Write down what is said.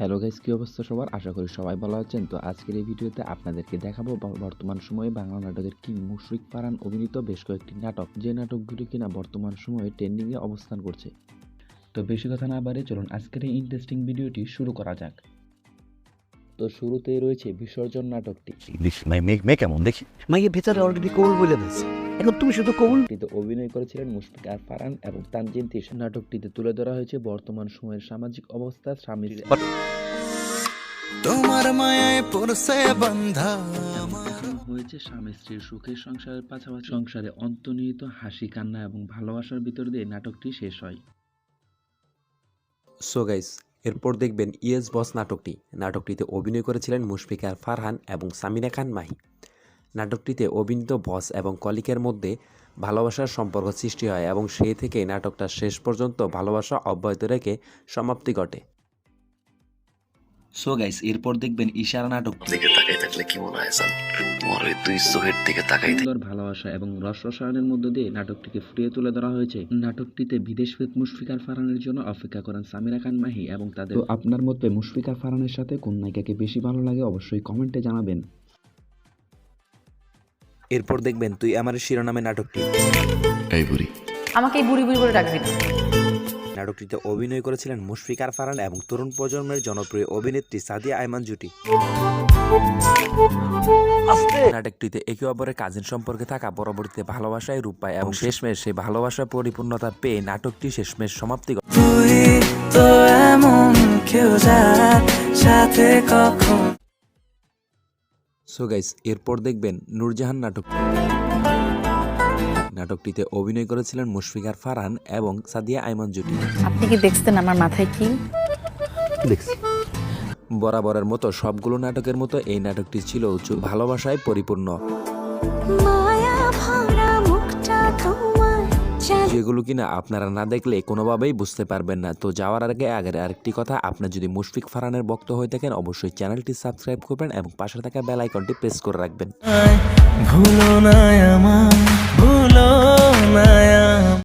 Hello guys কী অবস্থা সবার? আশা করি সবাই ভালো আছেন। তো আজকের এই ভিডিওতে আপনাদেরকে দেখাবো বর্তমান সময়ে বাংলা নাটকের কি মুশফিক পারান অভিনীত বেশ কয়েকটি নাটক, যে নাটকগুলি কিনা বর্তমান সময়ে ট্রেন্ডিংয়ে অবস্থান করছে। তো বেশি কথা না বাড়ে চলুন আজকের এই ইন্টারেস্টিং ভিডিওটি শুরু করা যাক। তো শুরুতেই রয়েছে বিসর্জন নাটকটি। কেমন? দেখি। মাইয়ের ভেতরে অলরেডি কবুল বলে দিয়েছে। এখন তুমি শুধু কবুল অভিনয় করেছিলেন মুশফিক আর ফারহান এবং তানজিন তিশা নাটকটিতে তুলে ধরা হয়েছে বর্তমান সময়ের সামাজিক অবস্থা স্বামীর তোমার মায়ায় পড়ছে বান্ধা হয়েছে স্বামী স্ত্রীর সুখের সংসারের পাশাপাশি সংসারে অন্তর্নিহিত হাসি কান্না এবং ভালোবাসার ভিতর দিয়ে নাটকটি শেষ হয়। সো গাইস এরপর দেখবেন ইয়েস বস নাটকটি। নাটকটিতে অভিনয় করেছিলেন মুশফিকার ফারহান এবং সামিনা খান মাহি। নাটকটিতে অভিনীত বস এবং কলিকের মধ্যে ভালোবাসার সম্পর্ক সৃষ্টি হয় এবং সেই থেকে নাটকটা শেষ পর্যন্ত ভালোবাসা অব্যাহত রেখে সমাপ্তি ঘটে। সো গাইস এরপর দেখবেন ইশারা নাটক। দিকে তাকাই থাকলে কি মনে হয় তোমার ওই দুই চোখের দিকে তাকাই সুন্দর ভালোবাসা এবং রস রসায়নের মধ্য দিয়ে নাটকটিকে ফুটিয়ে তুলে ধরা হয়েছে। নাটকটিতে বিদেশ ফেরত মুশফিকার ফারহানের জন্য অপেক্ষা করেন সামিরা খান মাহি এবং তাদের তো আপনার মতে মুশফিকার ফারানের সাথে কোন নায়িকাকে বেশি ভালো লাগে অবশ্যই কমেন্টে জানাবেন। এরপর দেখবেন তুই আমার শিরোনামে নাটকটি। এই বুড়ি আমাকে এই বুড়ি বুড়ি বলে ডাকবি না। নাটকটিতে অভিনয় করেছিলেন মুশফিকার ফারান এবং তরুণ প্রজন্মের জনপ্রিয় অভিনেত্রী সাদিয়া আয়মান জুটি। নাটকটিতে একে অপরের কাজিন সম্পর্কে থাকা পরবর্তীতে ভালোবাসায় রূপ পায় এবং শেষমেশ সেই ভালোবাসার পরিপূর্ণতা পেয়ে নাটকটি শেষমেশ সমাপ্তি সাথে কখন সো গাইস এরপর দেখবেন নূরজাহান নাটক। নাটকটিতে অভিনয় করেছিলেন মুশফিকার ফারহান এবং সাদিয়া আয়মান জুটি। আপনি কি দেখছেন আমার মাথায় কি? দেখছি। বরাবরের মতো সবগুলো নাটকের মতো এই নাটকটি ছিল উঁচু ভালোবাসায় পরিপূর্ণ। যেগুলো কিনা আপনারা না দেখলে কোনোভাবেই বুঝতে পারবেন না। তো যাওয়ার আগে আগের আরেকটি কথা আপনার যদি মুশফিক ফারহানের ভক্ত হয়ে থাকেন অবশ্যই চ্যানেলটি সাবস্ক্রাইব করবেন এবং পাশে থাকা বেল আইকনটি প্রেস করে রাখবেন। ভুলো না আমার